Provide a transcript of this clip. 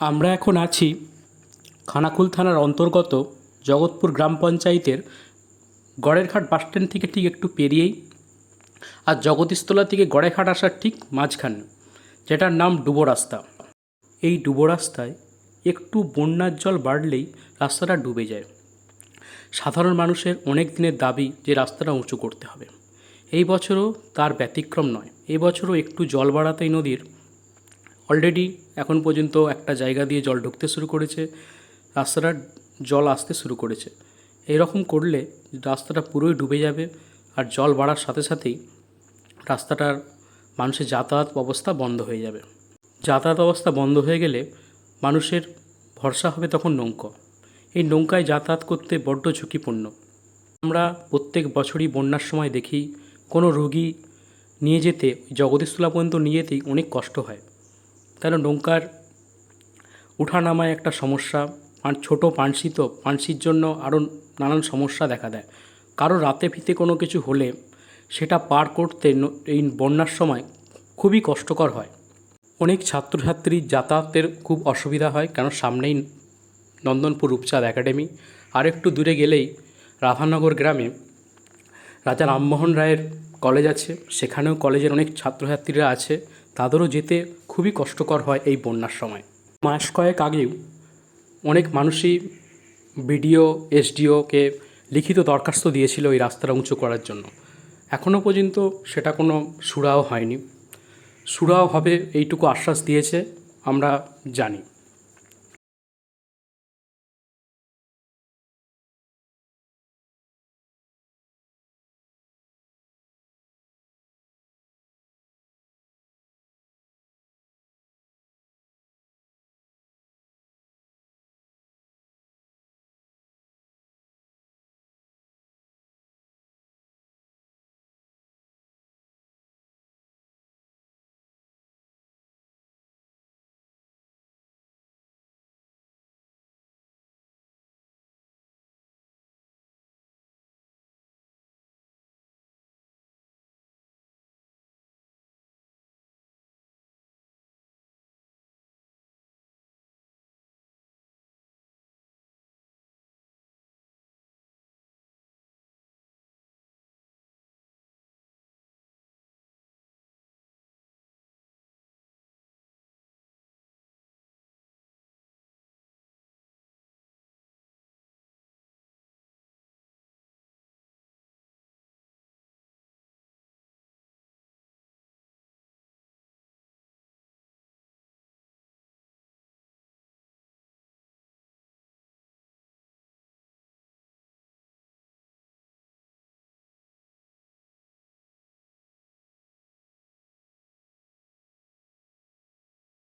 আমরা এখন আছি খানাকুল থানার অন্তর্গত জগৎপুর গ্রাম পঞ্চায়েতের গড়েরঘাট বাসস্ট্যান্ড থেকে ঠিক একটু পেরিয়েই আর জগদীশতলা থেকে গড়েঘাট আসার ঠিক মাঝখানে, যেটার নাম ডুবো রাস্তা। এই ডুবো রাস্তায় একটু বন্যার জল বাড়লেই রাস্তাটা ডুবে যায়। সাধারণ মানুষের অনেক দিনের দাবি যে রাস্তাটা উঁচু করতে হবে। এই বছরও তার ব্যতিক্রম নয়। এই বছরও একটু জল বাড়াতেই নদীর অলরেডি এখন পর্যন্ত একটা জায়গা দিয়ে জল ঢুকতে শুরু করেছে, রাস্তাটার জল আসতে শুরু করেছে। এরকম করলে রাস্তাটা পুরোই ডুবে যাবে আর জল বাড়ার সাথে সাথেই রাস্তাটার মানুষের যাতায়াত অবস্থা বন্ধ হয়ে যাবে। যাতায়াত অবস্থা বন্ধ হয়ে গেলে মানুষের ভরসা হবে তখন নৌকা। এই নৌকায় যাতায়াত করতে বড্ড ঝুঁকিপূর্ণ। আমরা প্রত্যেক বছরই বন্যার সময় দেখি কোনো রোগী নিয়ে যেতে জগদীশতলা পর্যন্ত নিয়ে যেতেই অনেক কষ্ট হয়। কেন নৌকার উঠানামায় একটা সমস্যা? ছোটো পানসি তো, পানসির জন্য আরও নানান সমস্যা দেখা দেয়। কারও রাতে ফিতে কোনো কিছু হলে সেটা পার করতে এই বন্যার সময় খুবই কষ্টকর হয়। অনেক ছাত্রছাত্রী যাতায়াতের খুব অসুবিধা হয়, কেন সামনেই নন্দনপুর রূপচাঁদ একাডেমি। আর একটু দূরে গেলেই রাধানগর গ্রামে রাজা রামমোহন রায়ের কলেজ আছে। সেখানেও কলেজের অনেক ছাত্রছাত্রীরা আছে। তাদেরও যেতে খুবই কষ্টকর হয় এই বন্যার সময়। মাস কয়েক আগেও অনেক মানুষই বিডিও এসডিওকে লিখিত দরখাস্ত দিয়েছিল এই রাস্তাটা উঁচু করার জন্য। এখনও পর্যন্ত সেটা কোনো সুরাও হয়নি। সুরাও হবে এইটুকু আশ্বাস দিয়েছে, আমরা জানি।